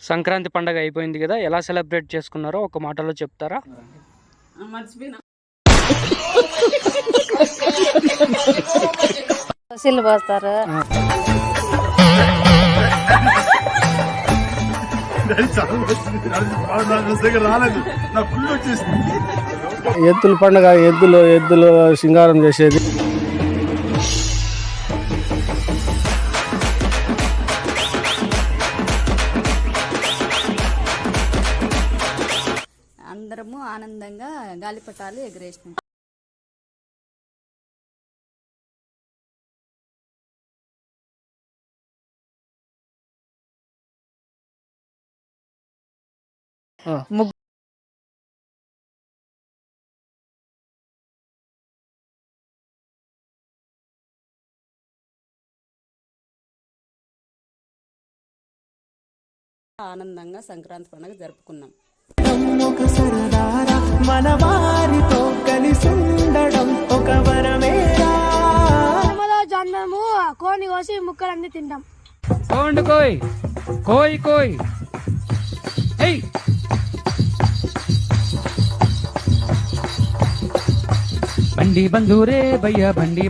సంక్రాంతి పండగ అయిపోయింది కదా ఎలా సెలబ్రేట్ చేసుకున్నారో ఒక మాటలో చెప్తారా? మర్చిపోయినా సిల్లు పోస్తారు ఎద్దుల పండుగ ఎద్దులు ఎద్దులు సింగారం చేసేది. అందరము ఆనందంగా గాలిపటాలు ఎగరేసినాం. ఆనందంగా సంక్రాంతి పండుగ జరుపుకున్నాం. ఒక సరదారా మన వారితో కలిసి ఉండడం ఒక వరమేరా. జొన్నము కోని కోసి ముక్కలన్నీ తింటాం. కోండి కోయ్ కోయ్ కోయ్. ఏయ్! బండి బంధురే భయ్య బండి